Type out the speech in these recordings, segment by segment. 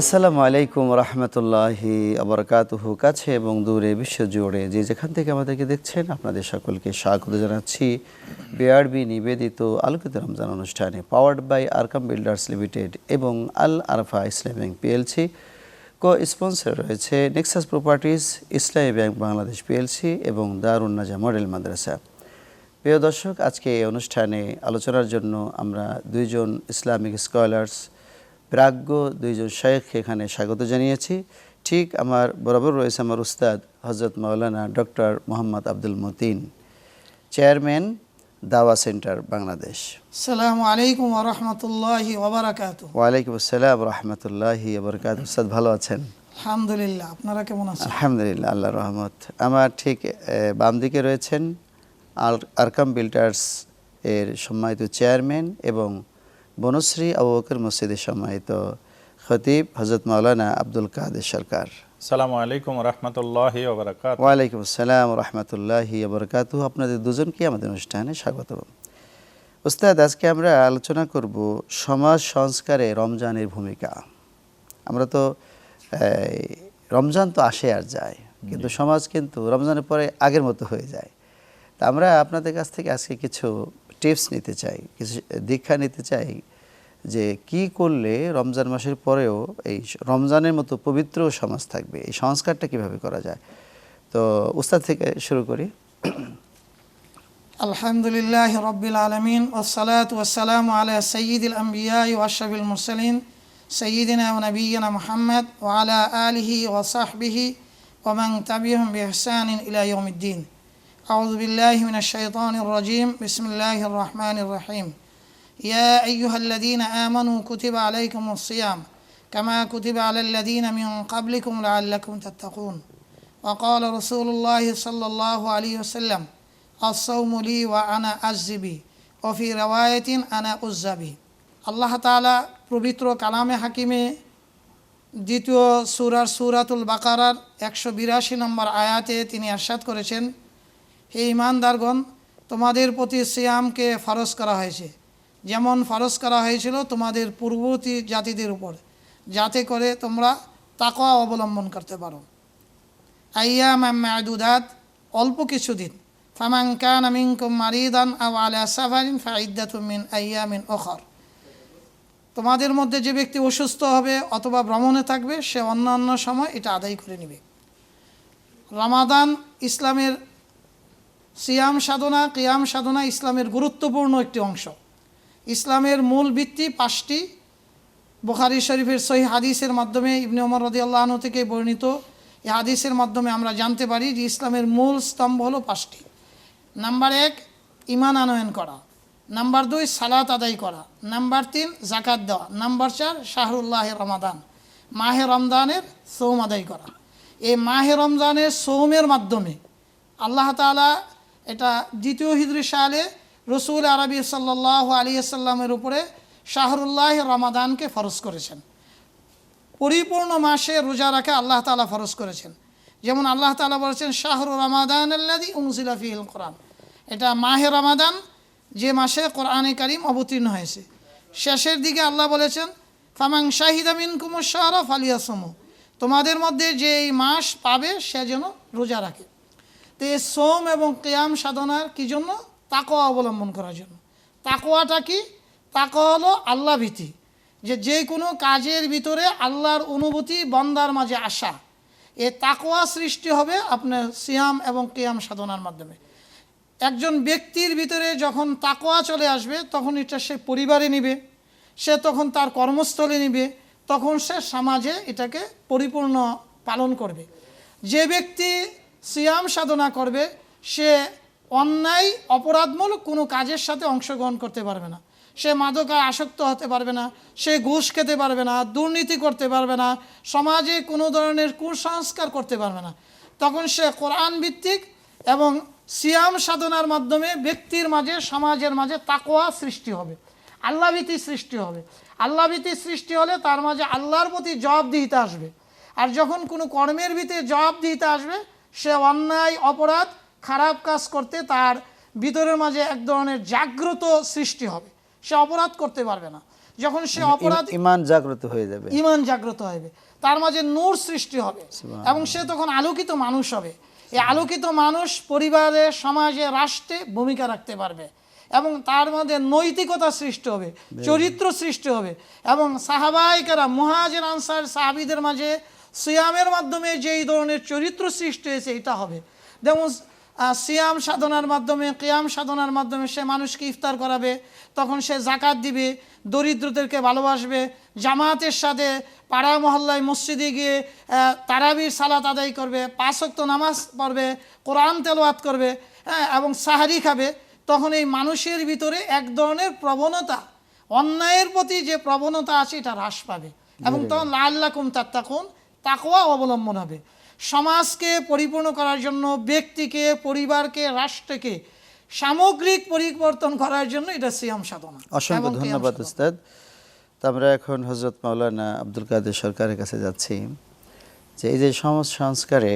আসসালামু আলাইকুম রহমতুল্লাহি আবরকাতুহু কাছে এবং দূরে বিশ্ব জুড়ে যে যেখান থেকে আমাদেরকে দেখছেন, আপনাদের সকলকে স্বাগত জানাচ্ছি। বিআরবি নিবেদিত আলোকিত রমজান অনুষ্ঠানে powered by Arkam builders limited এবং Al Arafa Islam bank PLC co sponsor রয়েছে Nexus properties Islami bank Bangladesh PLC এবং দারুণ নাজা মডেল মাদ্রাসা। প্রিয় দর্শক, আজকে এই অনুষ্ঠানে আলোচনার জন্য আমরা দুইজন ইসলামিক স্কলার্স প্রাজ্ঞ দুইজন শেখ এখানে স্বাগত জানিয়েছি। ঠিক আমার বরাবর রয়েছে আমার উস্তাদ হজরত মাওলানা doctor Mohammad Abdul Matin chairman Dawah centre Bangladesh. আসসালামু আলাইকুম ওরহমতুল্লাহ ওবরাকাত ওয়ালাইকুম আসসালাম রহমতুল্লাহি আবরকাত উস্তাদ ভালো আছেন? আলহামদুলিল্লাহ আপনারা কেমন আছেন? আলহামদুলিল্লাহ আল্লাহ রহমত। আমার ঠিক বাম দিকে রয়েছেন আর আরকাম বিল্ডার্স এর সম্মানিত চেয়ারম্যান এবং বনশ্রী আবু বকর মসজিদের সম্মানিত খতিব হজরত মাওলানা আব্দুল কাদের সরকার। সালামু আলাইকুম রহমতুল্লাহ ওয়ালাইকুম আসসালাম রহমতুল্লাহি আবরকাতু আপনাদের দুজনকে আমাদের অনুষ্ঠানে স্বাগত। উস্তাদ আজকে আমরা আলোচনা করব সমাজ সংস্কারে রমজানের ভূমিকা। আমরা তো রমজান তো আসে আর যায় কিন্তু সমাজ কিন্তু রমজানের পরে আগের মতো হয়ে যায়। তা আমরা আপনাদের কাছ থেকে আজকে কিছু টিপস নিতে চাই, কিছু দীক্ষা নিতে চাই যে কি করলে রমজান মাসের পরেও এই রমজানের মতো পবিত্র সমাজ থাকবে, এই সংস্কারটা কীভাবে করা যায়? তো উস্তাদ থেকে শুরু করি। আলহামদুলিল্লাহ রব্বিল আলমিন ওসালাত ওসালাম আলা সঈদুল আম্বিয়া ওয়াশাবিল মুরসালিন সঈদিনা নবীনা মোহাম্মদ ওয়ালা আলিহি ওসাহবিহি ওমং তাবিহম বিহসান ইলা ইয়মিদ্দিন أعوذ بالله من الشيطان الرجيم بسم الله الرحمن الرحيم يا أيها الذين آمنوا كتب عليكم الصيام كما كتب على الذين من قبلكم لعلكم تتقون وقال رسول الله صلى الله عليه وسلم الصوم لي وأنا أجزبي وفي رواية أنا أزبي আল্লাহ তাআলা পবিত্র কালামে হাকিমে দ্বিতীয় সুরার সুরাতুল বাকারার একশো বিরাশি নম্বর আয়াতে তিনি আরশাদ করেছেন হে ইমানদারগণ, তোমাদের প্রতি সিয়ামকে ফরজ করা হয়েছে। যেমন ফরজ করা হয়েছিল তোমাদের পূর্ববর্তী জাতিদের উপর, যাতে করে তোমরা তাকওয়া অবলম্বন করতে পারো। আইয়াম মাদুদাত, অল্প কিছুদিন ফামান কান মারিদান আও আলা সাফারিন মিন আইয়ামিন ওখর। তোমাদের মধ্যে যে ব্যক্তি অসুস্থ হবে অথবা ভ্রমণে থাকবে, সে অন্যান্য সময় এটা আদায় করে নেবে। রমাদান ইসলামের সিয়াম সাধনা, কিয়াম সাধনা ইসলামের গুরুত্বপূর্ণ একটি অংশ। ইসলামের মূল ভিত্তি পাঁচটি। বুখারি শরীফের সহি হাদিসের মাধ্যমে ইবনে ওমর রদিয়াল্লাহন থেকে বর্ণিত। এই হাদিসের মাধ্যমে আমরা জানতে পারি যে ইসলামের মূল স্তম্ভ হলো পাঁচটি। নাম্বার এক ইমান আনয়ন করা। নাম্বার দুই, সালাত আদায় করা। নাম্বার তিন জাকাত দেওয়া। নাম্বার চার, শাহরুল্লাহ রমাদান। মাহে রমজানের সৌম আদায় করা। এই মাহে রমজানের সৌমের মাধ্যমে আল্লাহ তালা এটা দ্বিতীয় হিজরি সালে রসুল আরবি সাল্লাহ আলী সাল্লামের উপরে শাহরুল্লাহ রমাদানকে ফরজ করেছেন। পরিপূর্ণ মাসে রোজা রাখা আল্লাহ তালা ফরজ করেছেন। যেমন আল্লাহ তালা বলেছেন, শাহরু রমাদান আল্লাদি উমজিলাফিল কোরআন এটা মাহে রমাদান, যে মাসে কোরআনে কারিম অবতীর্ণ হয়েছে। শেষের দিকে আল্লাহ বলেছেন ফামাং শাহিদামিন কুমুর শাহরফ আলিয়াসমু তোমাদের মধ্যে যে এই মাস পাবে, সে যেন রোজা রাখে। তো সোম এবং কেয়াম সাধনার কি জন্য? তাকোয়া অবলম্বন করার জন্য। তাকোয়াটা কি? তাকোয়া হলো আল্লাহ ভীতি। যে যে কোনো কাজের ভিতরে আল্লাহর অনুভূতি বন্দার মাঝে আসা। এ তাকোয়া সৃষ্টি হবে আপনার সিয়াম এবং কেয়াম সাধনার মাধ্যমে। একজন ব্যক্তির ভিতরে যখন তাকোয়া চলে আসবে, তখন এটা সে পরিবারে নিবে, সে তখন তার কর্মস্থলে নিবে, তখন সে সমাজে এটাকে পরিপূর্ণ পালন করবে। যে ব্যক্তি সিয়াম সাধনা করবে, সে অন্যায়, অপরাধমূলক কোনো কাজের সাথে অংশগ্রহণ করতে পারবে না। সে মাদকা আসক্ত হতে পারবে না, সে ঘুষ খেতে পারবে না, দুর্নীতি করতে পারবে না, সমাজে কোনো ধরনের কুসংস্কার করতে পারবে না। তখন সে কোরআন ভিত্তিক এবং সিয়াম সাধনার মাধ্যমে ব্যক্তির মাঝে, সমাজের মাঝে তাকোয়া সৃষ্টি হবে আল্লাভীতি সৃষ্টি হবে। আল্লাভীতি সৃষ্টি হলে তার মাঝে আল্লাহর প্রতি জবাবদিহিতা আসবে। আর যখন কোনো কর্মের ভিতরে জবাবদিহিতা আসবে সে অন্যায় অপরাধ খারাপ কাজ করতে তার ভিতরের মাঝে এক ধরনের জাগ্রত সৃষ্টি হবে। সে অপরাধ করতে পারবে না। যখন সে অপরাধ ইমান জাগ্রত হয়ে যাবে। ইমান জাগ্রত হবে তার মাঝে নূর সৃষ্টি হবে এবং সে তখন আলোকিত মানুষ হবে। এই আলোকিত মানুষ পরিবারে সমাজে রাষ্ট্রে ভূমিকা রাখতে পারবে এবং তার মধ্যে নৈতিকতা সৃষ্টি হবে চরিত্র সৃষ্টি হবে এবং সাহাবাহিকেরা মুহাজির আনসার সাহাবিদের মাঝে সিয়ামের মাধ্যমে যেই ধরনের চরিত্র সৃষ্টি হয়েছে এটা হবে। যেমন সিয়াম সাধনার মাধ্যমে কিয়াম সাধনার মাধ্যমে সে মানুষকে ইফতার করাবে তখন সে জাকাত দিবে দরিদ্রদেরকে ভালোবাসবে জামাতের সাথে পাড়া মহল্লায় মসজিদে গিয়ে তারাবির সালাত আদায় করবে পাঁচক্ত নামাজ পড়বে কোরআন তেলাওয়াত করবে হ্যাঁ এবং সাহারি খাবে তখন এই মানুষের ভিতরে এক ধরনের প্রবণতা অন্যায়ের প্রতি যে প্রবণতা আছে এটা হ্রাস পাবে। এবং তখন লাল্লাকুম তাত্তাকুন তাকওয়া অবলম্বন হবে। সমাজকে পরিপূর্ণ করার জন্য ব্যক্তিকে পরিবারকে রাষ্ট্রকে সামগ্রিক পরিবর্তন করার জন্য এটা সিয়াম সাধনা। অসংখ্য ধন্যবাদ। উস্তাদ। আমরা এখন হজরত মাওলানা আব্দুল কাদের সরকারের কাছে যাচ্ছি। যে এই যে সমাজ সংস্কারে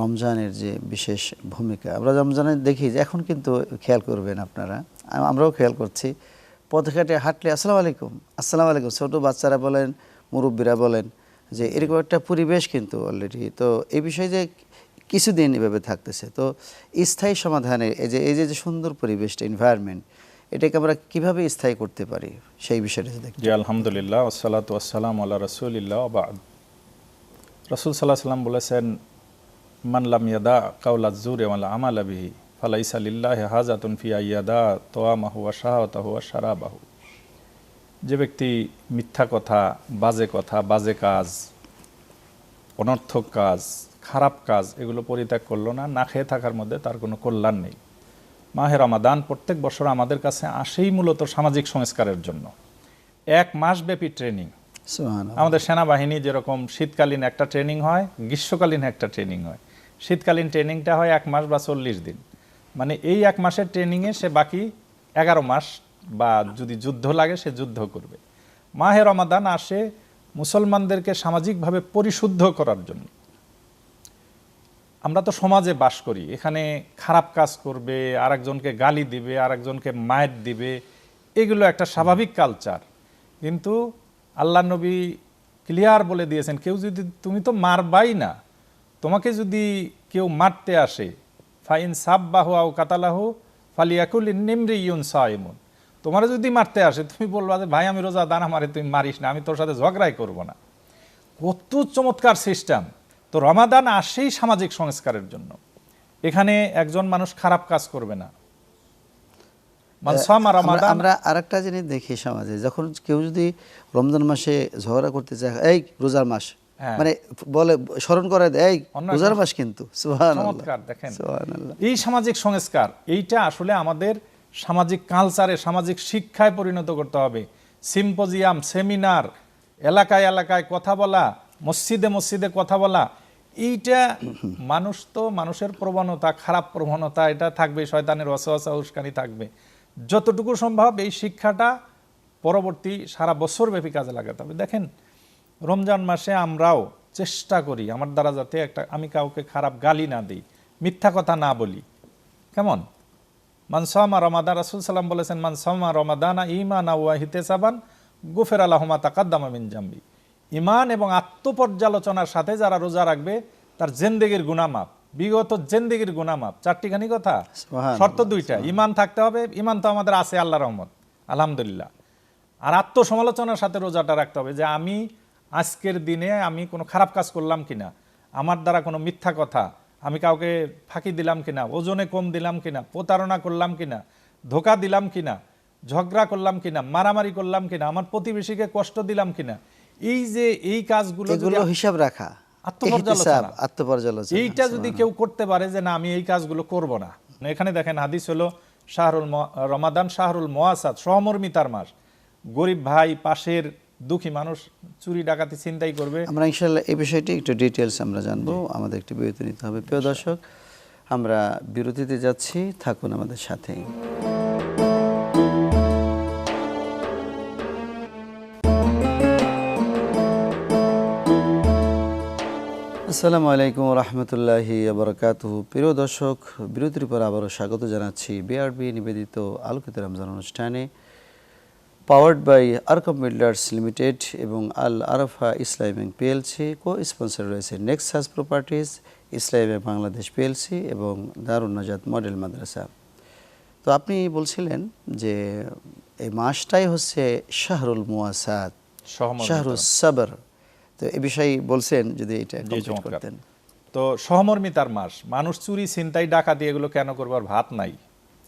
রমজানের যে বিশেষ ভূমিকা আমরা রমজানে দেখি যে এখন কিন্তু খেয়াল করবেন আপনারা আমরাও খেয়াল করছি। পথঘাটে হাঁটলে আসসালামু আলাইকুম আসসালামু আলাইকুম ছোটো বাচ্চারা বলেন মুরব্বীরা বলেন যে এরকম একটা পরিবেশ কিন্তু অলরেডি তো এই বিষয়ে যে কিছুদিন এভাবে থাকতেছে, তো স্থায়ী সমাধানে এই যে এই যে সুন্দর পরিবেশটা এনভায়রনমেন্ট এটাকে আমরা কীভাবে স্থায়ী করতে পারি? সেই বিষয়টা একটু- জি, আলহামদুলিল্লাহ ওসালাত ওয়াসালাম আল্লাহ রসুলিল্লাহ বাদ। রসুল সাল্লাহ সাল্লাম বলেছেন মানলাম ইয়াদা কাউলা জুর এমালা আমাল আবিহি ফালাইসা লিল্লাহ হাজাতুন ফিয়া ইয়াদা তোয়া মাহুয়া শাহতাহুয়া সারাবাহু যে ব্যক্তি মিথ্যা কথা বাজে কথা বাজে কাজ অনর্থক কাজ খারাপ কাজ এগুলো পরিত্যাগ করল না না খেয়ে থাকার মধ্যে তার কোনো কল্যাণ নেই। মাহে রমাদান প্রত্যেক বছর আমাদের কাছে আসেই মূলত সামাজিক সংস্কারের জন্য। এক মাসব্যাপী ট্রেনিং। আমাদের সেনাবাহিনী যেরকম শীতকালীন একটা ট্রেনিং হয় গ্রীষ্মকালীন একটা ট্রেনিং হয়। শীতকালীন ট্রেনিংটা হয় এক মাস বা চল্লিশ দিন। মানে এই এক মাসের ট্রেনিংয়ে সে বাকি এগারো মাস বা যদি যুদ্ধ লাগে সে যুদ্ধ করবে। মাহে রমাদান আসে মুসলমানদেরকে সামাজিকভাবে পরিশুদ্ধ করার জন্য। আমরা তো সমাজে বাস করি, এখানে খারাপ কাজ করবে, আরেকজনকে গালি দিবে, আরেকজনকে মায়ের দিবে, এগুলো একটা স্বাভাবিক কালচার কিন্তু আল্লাহ নবী ক্লিয়ার বলে দিয়েছেন, কেউ যদি, তুমি তো মারবাই না, তোমাকে যদি কেউ মারতে আসে, ফাইন সাব্বাহু আও কাতালাহু, ফালিয়াকুল নিমরি ইউন সাইমুন। তোমার যদি মারতে আসে তুমি বলবা যে ভাই আমি রোজা দানা মারে তুমি মারিস না আমি তোর সাথে ঝগড়াই করব না। কত চমৎকার সিস্টেম তো রমাদান আসেই সামাজিক সংস্কারের জন্য। এখানে একজন মানুষ খারাপ কাজ করবে না। আমরা- আরেকটা জিনিস দেখি সমাজে যখন কেউ যদি রমজান মাসে ঝগড়া করতে চায় এই রোজার মাস। হ্যাঁ। মানে বলে স্মরণ করে দেয় এই রোজার মাস কিন্তু। এই সামাজিক সংস্কার এইটা আসলে আমাদের সামাজিক কালচারে সামাজিক শিক্ষায় পরিণত করতে হবে। সিম্পোজিয়াম সেমিনার এলাকায় এলাকায় কথা বলা, মসজিদে মসজিদে কথা বলা, এইটা মানুষ তো মানুষের প্রবণতা, খারাপ প্রবণতা, এটা থাকবে, শয়তানের অসহসা উস্কানি থাকবে। যতটুকু সম্ভব এই শিক্ষাটা পরবর্তী সারা বছর ব্যাপী কাজে লাগাতে হবে। দেখেন, রমজান মাসে আমরাও চেষ্টা করি, আমার দ্বারা যাতে একটা, আমি কাউকে খারাপ গালি না দিই, মিথ্যা কথা না বলি। কেমন? মানসামা রমাদান রাসুল সাল্লাম বলেছেন মানসামা রমাদানা ইমান ওয়াহিতে সাবান গুফের আলহমা তাকাদ্দামা মিন জাম্বি। ইমান এবং আত্মপর্যালোচনার সাথে যারা রোজা রাখবে তার জেন্দেগির গুনামাপ বিগত জেন্দেগির গুনামাপ চারটিখানি কথা। শর্ত দুইটা। ইমান থাকতে হবে। ইমান তো আমাদের আছে আল্লাহ রহমত। আলহামদুলিল্লাহ। আর আত্মসমালোচনার সাথে রোজাটা রাখতে হবে যে আমি আজকের দিনে আমি কোনো খারাপ কাজ করলাম কিনা। আমার দ্বারা কোনো মিথ্যা কথা আমি কাউকে ফাঁকি দিলাম কিনা ওজনে কম দিলাম কিনা প্রতারণা করলাম কিনা ধোকা দিলাম কিনা ঝগড়া করলাম কিনা মারামারি করলাম কিনা আমার প্রতিবেশীকে কষ্ট দিলাম কিনা এই যে এই কাজগুলো হিসাব রাখা আত্মপর্যালোচনা। এইটা যদি কেউ করতে পারে যে না আমি এই কাজগুলো করব না। এখানে দেখেন হাদিস হলো শাহরুল রমাদান শাহরুল মোয়াসাদ সহমর্মিতার মাস। গরিব ভাই পাশের দুঃখী মানুষ চুরি ডাকাতি চিন্তাই করবে। আমরা ইনশাল্লাহ এই বিষয়টি একটু ডিটেলস আমরা জানব। আমাদের একটু বিরতি নিতে হবে। প্রিয় দর্শক আমরা বিরতিতে যাচ্ছি। থাকুন আমাদের সাথে আসসালামু আলাইকুম রহমতুল্লাহি আবরকাত প্রিয় দর্শক বিরতির পর আবারও স্বাগত জানাচ্ছি বিআরবি নিবেদিত আলোকিত রমজান অনুষ্ঠানে। Powered by Arkam builders limited এবং Al Arafa Islamic PLC co sponsor রয়েছে Nexus properties Islamic Bangladesh PLC এবং দারুণ নাজাত মডেল মাদ্রাসা তো আপনি বলছিলেন যে এই মাসটাই হচ্ছে শাহরুল মুয়াসাদ শাহরুল সাবর। তো এ বিষয়ে বলছেন যদি এটা কমপ্লিট করতেন। তো সহমর্মিতার মাস মানুষ চুরি ছিনতাই ডাকাতি এগুলো কেন করবার ভাত নাই?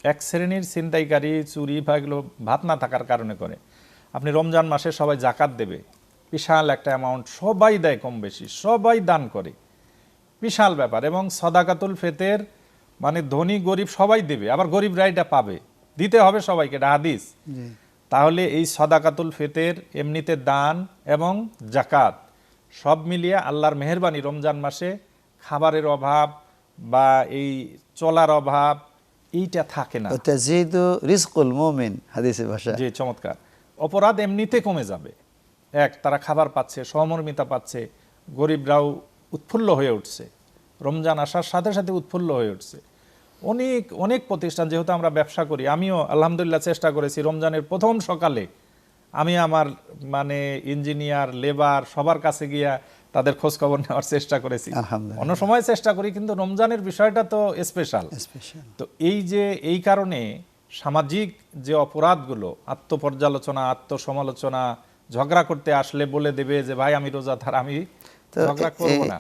এক শ্রেণির ছিনতাইকারী চুরি বা এগুলো ভাত না থাকার কারণে করে। আপনি রমজান মাসে সবাই জাকাত দেবে। বিশাল একটা অ্যামাউন্ট সবাই দেয় কম বেশি সবাই দান করে। বিশাল ব্যাপার এবং সদাকাতুল ফেতের মানে ধনী গরিব সবাই দেবে আবার গরিবরা এটা পাবে। দিতে হবে সবাইকে এটা হাদিস। তাহলে এই সদাকাতুল ফেতের এমনিতে দান এবং জাকাত সব মিলিয়ে আল্লাহর মেহরবানি রমজান মাসে খাবারের অভাব বা এই চলার অভাব এইটা থাকে না। তাজিদু রিজকুল মুমিন হাদিসের ভাষা। যে চমৎকার। অপরাধ এমনিতে কমে যাবে। এক তারা খাবার পাচ্ছে সহমর্মিতা পাচ্ছে গরিবরাও উৎফুল্ল হয়ে উঠছে। রমজান আসার সাথে সাথে উৎফুল্ল হয়ে উঠছে। অনেক অনেক প্রতিষ্ঠান যেহেতু আমরা ব্যবসা করি আমিও আলহামদুলিল্লাহ চেষ্টা করেছি রমজানের প্রথম সকালে। আমি আমার মানে ইঞ্জিনিয়ার লেবার সবার কাছে গিয়া তাদের খোঁজ খবর নেওয়ার চেষ্টা করেছি। অন্য সময় চেষ্টা করি কিন্তু রমজানের বিষয়টা তো স্পেশাল তো এই যে এই কারণে সামাজিক যে অপরাধগুলো আত্মপর্যালোচনা আত্মসমালোচনা ঝগড়া করতে আসলে বলে দেবে যে ভাই আমি রোজাদার আমি তো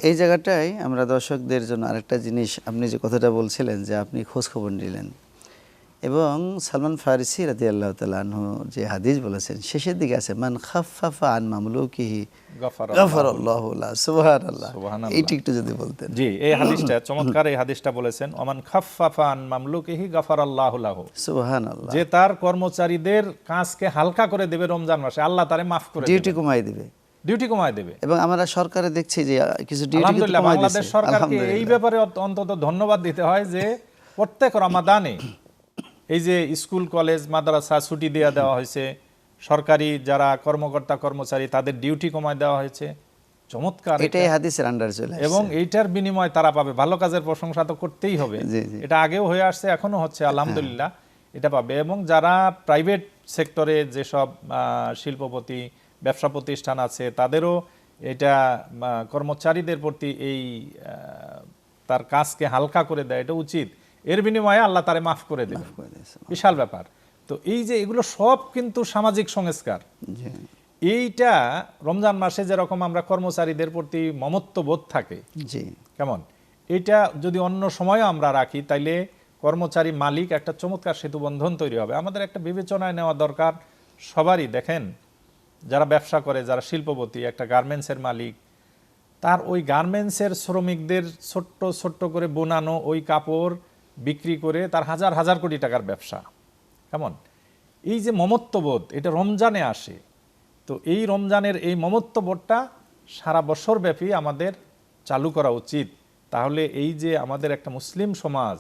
এই জায়গাটাই আমরা দর্শকদের জন্য আরেকটা জিনিস আপনি যে কথাটা বলছিলেন যে আপনি খোঁজ খবর নিলেন। এবং সালমান ফারিসি রাদি আল্লাহ তালু যে হাদিস বলেছেন শেষের দিকে আছে মান খাফাফা আন মামলুকিহি গফার গফর আল্লাহ সুবহান আল্লাহ সুবহানাল্লাহ। এইটি একটু যদি বলতেন। জি এই হাদিসটা চমৎকার এই হাদিসটা বলেছেন ওমান খাফাফান মামলুকিহি গাফার আল্লাহ সুবহান যে তার কর্মচারীদের কাজকে হালকা করে দেবে রমজান মাসে আল্লাহ তারে মাফ করে ডিউটি কমাই দিবে। ডিউটি কমায় দেবে। এবং আমরা সরকারে দেখছি যে কিছু ডিউটি আলহামদুলিল্লাহ বাংলাদেশ সরকারকে এই ব্যাপারে অন্তত ধন্যবাদ দিতে হয় যে প্রত্যেক রমাদানে এই যে স্কুল কলেজ মাদ্রাসা ছুটি দেওয়া দেওয়া হয়েছে সরকারি যারা কর্মকর্তা কর্মচারী তাদের ডিউটি কমায় দেওয়া হয়েছে। চমৎকার এটাই হাদিসের আন্ডার চলে এবং এইটার বিনিময় তারা পাবে। ভালো কাজের প্রশংসা তো করতেই হবে। এটা আগেও হয়ে আসছে এখনও হচ্ছে আলহামদুলিল্লাহ এটা পাবে। এবং যারা প্রাইভেট সেক্টরে যেসব শিল্পপতি ব্যবসা প্রতিষ্ঠান আছে তাদেরও এটা কর্মচারীদের প্রতি এই তার কাজকে হালকা করে দেয়। এটা উচিত। এর বিনিময়ে আল্লাহ তারে মাফ করে দেবে বিশাল ব্যাপার। তো এই যে এগুলো সব কিন্তু সামাজিক সংস্কার। এইটা রমজান মাসে যেরকম আমরা কর্মচারীদের প্রতি মমত্ব বোধ থাকে জি। কেমন? এটা যদি অন্য সময়ও আমরা রাখি তাইলে কর্মচারী মালিক একটা চমৎকার সেতু বন্ধন তৈরি হবে। আমাদের একটা বিবেচনায় নেওয়া দরকার সবারই দেখেন যারা ব্যবসা করে যারা শিল্পপতি একটা গার্মেন্টসের মালিক তার ওই গার্মেন্টসের শ্রমিকদের ছোট্ট ছোট্ট করে বোনানো ওই কাপড় বিক্রি করে তার হাজার হাজার কোটি টাকার ব্যবসা। কেমন? এই যে মমত্ববোধ এটা রমজানে আসে। তো এই রমজানের এই মমত্ববোধটা সারা বছর ব্যাপী আমাদের চালু করা উচিত। তাহলে এই যে আমাদের একটা মুসলিম সমাজ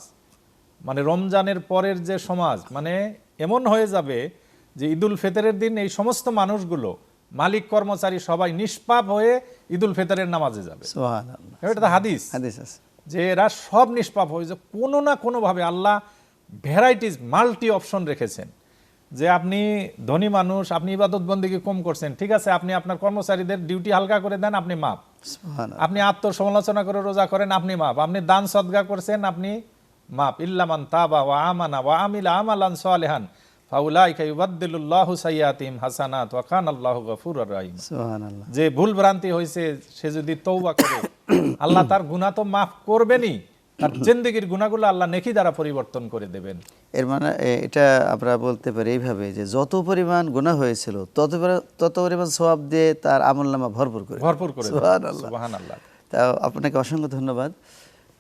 মানে রমজানের পরের যে সমাজ মানে এমন হয়ে যাবে যে ঈদুল ফিতরের দিন এই সমস্ত মানুষগুলো মালিক কর্মচারী সবাই নিষ্পাপ হয়ে ঈদুল ফিতরের নামাজে যাবে। এটা হাদিস। হাদিস আছে। যে এরা সব নিষ্পাপ হয়ে যে কোনো না কোনোভাবে আল্লাহ ভ্যারাইটিস মাল্টি অপশন রেখেছেন। যে আপনি ধনী মানুষ আপনি ইবাদত বন্দিকে কম করছেন ঠিক আছে আপনি আপনার কর্মচারীদের ডিউটি হালকা করে দেন আপনি মাপ আপনি আত্মসমালোচনা করে রোজা করেন আপনি মাপ আপনি দান সদগা করছেন আপনি মাপ ইল্লামান তাবা ওয়া আমানা ওয়া আমিলা আমালান সালিহান। যে ভুল ভ্রান্তি হয়েছে সে যদি তৌবা করে আল্লাহ তার গুনাহ তো মাফ করবেনই। তার জিন্দগির গুনাহগুলো আল্লাহ নেকি দ্বারা পরিবর্তন করে দেবেন। এর মানে এটা আমরা বলতে পারি এইভাবে যে যত পরিমাণ গুনাহ হয়েছিল তত তত পরিমাণ সওয়াব দিয়ে তার আমল নামা ভরপুর করে ভরপুর করে। সুবহানাল্লাহ। তা আপনাকে অসংখ্য ধন্যবাদ।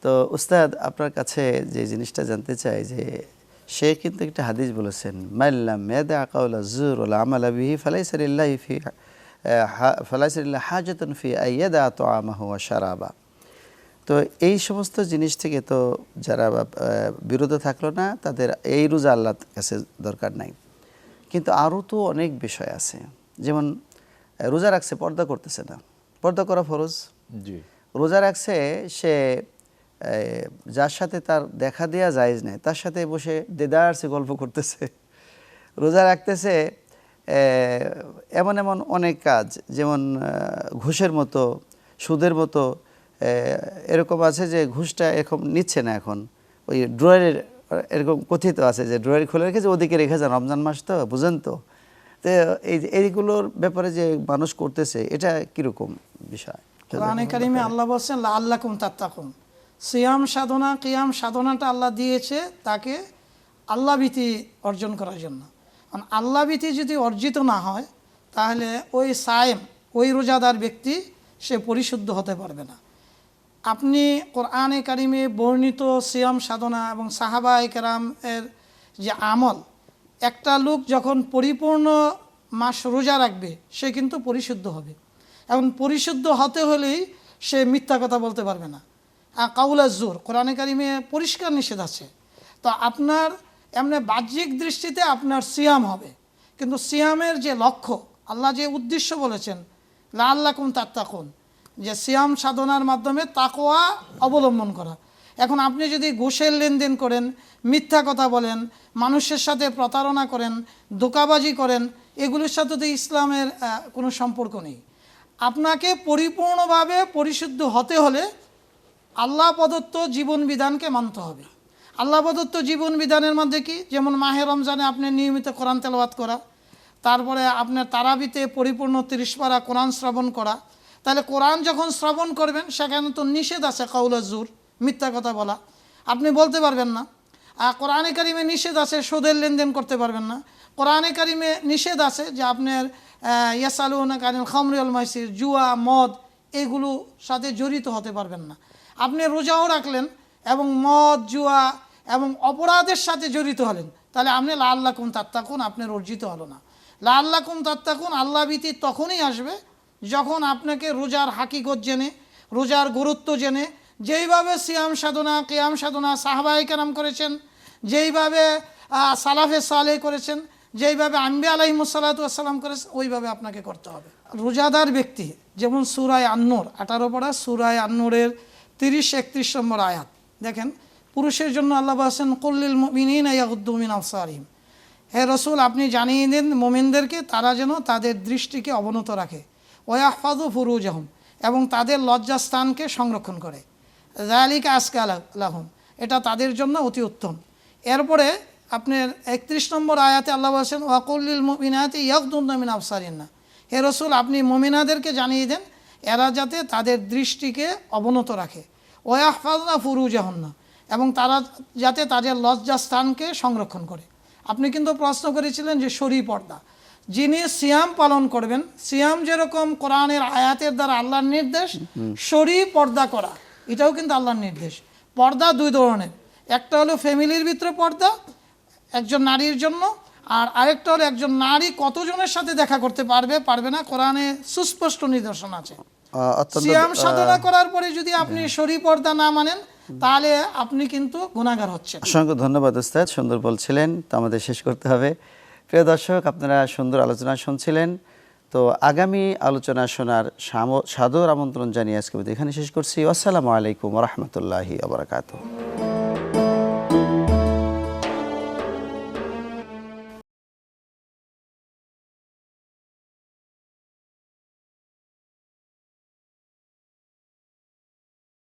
তো উস্তাদ আপনার কাছে যে জিনিসটা জানতে চাই যে সে কিন্তু একটা হাদিস বলেছেন মাল্লাম মেদা আকাউলা জুর ওলা আমালা বিহি ফালাইসারিল্লাহ ফি ফালাইসারিল্লাহ হাজতুন ফি আইয়াদা তো আমাহ শারাবা। তো এই সমস্ত জিনিস থেকে তো যারা বিরত থাকল না তাদের এই রোজা আল্লাহ কাছে দরকার নাই। কিন্তু আরও তো অনেক বিষয় আছে। যেমন রোজা রাখছে পর্দা করতেছে না। পর্দা করা ফরজ? জি। রোজা রাখছে সে যার সাথে তার দেখা দেওয়া জায়েজ নেই, তার সাথে বসে দেদার সে গল্প করতেছে। রোজা রাখতেছে এমন এমন অনেক কাজ, যেমন ঘুষের মতো, সুদের মতো এরকম আছে যে ঘুষটা এরকম নিচ্ছে না এখন। ওই ড্রয়ারের, এরকম কথিত আছে যে ড্রয়ার খুলে রেখেছে ওদিকে রেখে যান, রমজান মাস তো, বুঝেন তো। তো, এই এইগুলোর ব্যাপারে যে মানুষ করতেছে, এটা কীরকম বিষয়? আল্লাহ বলছেন আল্লাহ কুম তাত্তাকুন। সিয়াম সাধনা, কিয়াম সাধনাটা আল্লাহ দিয়েছে তাকে আল্লাহ ভীতি অর্জন করার জন্য। কারণ আল্লাহ ভীতি যদি অর্জিত না হয়, তাহলে ওই সায়েম, ওই রোজাদার ব্যক্তি সে পরিশুদ্ধ হতে পারবে না। আপনি কোরআনে কারিমে বর্ণিত সিয়াম সাধনা এবং সাহাবা কেরাম এর যে আমল, একটা লোক যখন পরিপূর্ণ মাস রোজা রাখবে, সে কিন্তু পরিশুদ্ধ হবে। এখন পরিশুদ্ধ হতে হলেই সে মিথ্যা কথা বলতে পারবে না। কাউলা জোর। কোরআনে কারিমে পরিষ্কার নিষেধ আছে। তো আপনার এমনি বাহ্যিক দৃষ্টিতে আপনার সিয়াম হবে। কিন্তু সিয়ামের যে লক্ষ্য, আল্লাহ যে উদ্দেশ্য বলেছেন লা আল্লাকুম তাত্তাকুন, যে সিয়াম সাধনার মাধ্যমে তাকোয়া অবলম্বন করা। এখন আপনি যদি ঘুষের লেনদেন করেন, মিথ্যা কথা বলেন, মানুষের সাথে প্রতারণা করেন দোকাবাজি করেন, এগুলোর সাথে তো ইসলামের কোনো সম্পর্ক নেই। আপনাকে পরিপূর্ণভাবে পরিশুদ্ধ হতে হলে আল্লাহ প্রদত্ত জীবন বিধানকে মানতে হবে। আল্লাহ প্রদত্ত জীবন বিধানের মধ্যে কি? যেমন মাহে রমজানে আপনি নিয়মিত কোরআন তেলাওয়াত করা, তারপরে আপনার তারাবিতে পরিপূর্ণ তিরিশ পারা কোরআন শ্রবণ করা। তাহলে কোরআন যখন শ্রবণ করবেন, সেখানে তো নিষেধ আছে জুর, মিথ্যা কথা বলা। আপনি বলতে পারবেন না। আর কোরআনে কারিমে নিষেধ আছে, সুদের লেনদেন করতে পারবেন না। কোরআনে কারিমে নিষেধ আছে যে আপনার ইয়াসালুনা কারিম খামরিয়াল মাইসির জুয়া, মদ এগুলো সাথে জড়িত হতে পারবেন না। আপনি রোজাও রাখলেন এবং মদ, জুয়া এবং অপরাধের সাথে জড়িত হলেন। তাহলে আপনি লা আল্লাহ কুম তাত্তাকুন আপনার অর্জিত হলো না। লা আল্লাহ কুম তাত্তাকুন, আল্লাহ ভীতি তখনই আসবে যখন আপনাকে রোজার হাকিকত জেনে, রোজার গুরুত্ব জেনে, যেইভাবে সিয়াম সাধনা, কেয়াম সাধনা সাহাবাই কেরাম করেছেন, যেইভাবে সালাফে সালে করেছেন, যেইভাবে আম্বি আলাইমুসাল্লাতাম করেছেন, ওইভাবে আপনাকে করতে হবে। রোজাদার ব্যক্তি, যেমন সুরায় আন্নুর, আঠারো পড়া সুরায় আন্নুরের তিরিশ, একত্রিশ নম্বর আয়াত। দেখেন, পুরুষের জন্য আল্লাহ বলছেন, কল্লিল মিনীন ইয়াকুদ্দুমিন আফসারিম হে রসুল, আপনি জানিয়ে দিন, মোমিনদেরকে তারা যেন তাদের দৃষ্টিকে অবনত রাখে। ওয়াহফাদু ফুরুজাহম, এবং তাদের লজ্জাস্থানকে সংরক্ষণ করে। জালিকা আজকে আলাহম এটা তাদের জন্য অতি উত্তম। এরপরে আপনার একত্রিশ নম্বর আয়াতে আল্লাহ বলছেন ওয়াকুল্লিল মিনাতে ইয়াকুদ্দিন আফসারিন্না হে রসুল, আপনি মমিনাদেরকে জানিয়ে দেন এরা যাতে তাদের দৃষ্টিকে অবনত রাখে। ওয়াহফাদনা ফুরুজাহন্না। এবং তারা যাতে তাদের লজ্জাস্থানকে সংরক্ষণ করে। আপনি কিন্তু প্রশ্ন করেছিলেন যে শরী পর্দা। যিনি সিয়াম পালন করবেন, সিয়াম যেরকম কোরআনের আয়াতের দ্বারা আল্লাহর নির্দেশ শরী পর্দা করা, এটাও কিন্তু আল্লাহর নির্দেশ। পর্দা দুই ধরনের। একটা হলো ফ্যামিলির ভিতরে পর্দা, একজন নারীর জন্য, আর আরেকটা হলো একজন নারী কতজনের সাথে দেখা করতে পারবে পারবে না, কোরআনে সুস্পষ্ট নিদর্শন আছে। সিয়াম সাধনা করার পরে যদি আপনি শরী পর্দা না মানেন তাহলে আপনি কিন্তু গুণাগার হচ্ছেন। অসংখ্য ধন্যবাদ উস্তাদ। সুন্দর বলছিলেন তো আমাদের শেষ করতে হবে। প্রিয় দর্শক আপনারা সুন্দর আলোচনা শুনছিলেন। তো আগামী আলোচনা শোনার সাদর আমন্ত্রণ জানিয়ে আজকে এখানে শেষ করছি। আসসালামু আলাইকুম রহমতুল্লাহি আবরাকাতুহ